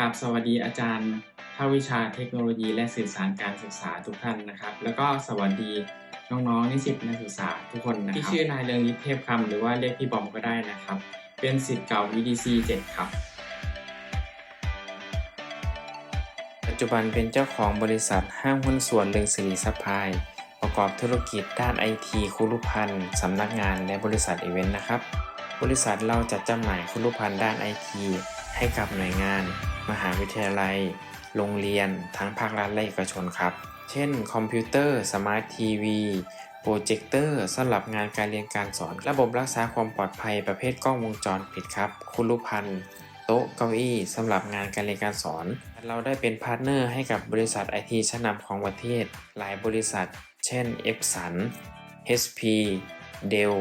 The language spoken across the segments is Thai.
กับสวัสดีอาจารย์ภาควิชาเทคโนโลยี และสื่อสารการศึกษาทุกท่านนะครับ แล้วก็สวัสดีน้องๆนิสิตนักศึกษาทุกคนนะครับที่ชื่อนายเรืองฤทธิ์เทพคำหรือว่าเรียกพี่บอมก็ได้นะครับ เป็นสิทธิ์เก่า VDC 7 ครับ ปัจจุบันเป็นเจ้าของบริษัทห้างหุ้นส่วนเรืองสิริซัพพลายประกอบธุรกิจด้านไอทีคุรุพันธ์สำนักงานและบริษัทอีเวนต์นะครับ บริษัทเราจัดจำหน่ายคุรุพันธ์ด้านไอทีให้กับหน่วยงาน มหาวิทยาลัย โรงเรียน ทั้งภาครัฐและเอกชนครับ เช่น คอมพิวเตอร์ สมาร์ททีวีโปรเจคเตอร์สำหรับงานการเรียนการสอน ระบบรักษาความปลอดภัยประเภทกล้องวงจรปิดครับคุรุพันธ์โต๊ะเก้าอี้สำหรับงานการเรียนการสอน เราได้เป็นพาร์ทเนอร์ให้กับบริษัทไอทีชั้นนำของประเทศ หลายบริษัท เช่น Epson HP Dell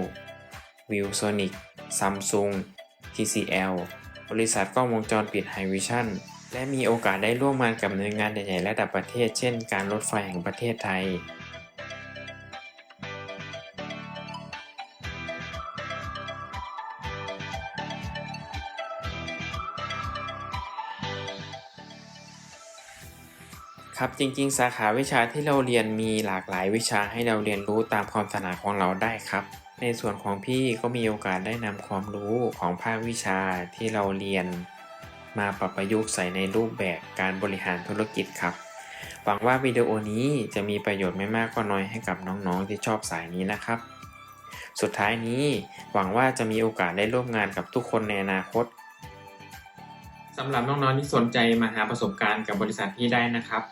Vilsonic Samsung TCL บริษัทกล้องวงจรปิด Hivision และมีโอกาสได้ร่วมงานกับหน่วยงานใหญ่ๆระดับประเทศ เช่น การรถไฟแห่งประเทศไทย ครับจริง ๆ สาขาวิชาที่เราเรียนมีหลากหลายวิชาให้เราเรียนรู้ตามความถนัดของเราได้ครับ ในส่วนของพี่ก็มีโอกาสได้นำความรู้ของภาควิชาที่เราเรียน มาปรับประยุกต์ใส่ในรูปแบบการบริหารธุรกิจครับหวังว่าวิดีโอนี้จะมีประโยชน์ไม่มากก็น้อยให้กับน้องๆที่ชอบสายนี้นะครับ สุดท้ายนี้หวังว่าจะมีโอกาสได้ร่วมงานกับทุกคนในอนาคต สำหรับน้องๆที่สนใจมาหาประสบการณ์กับบริษัทพี่ได้นะครับ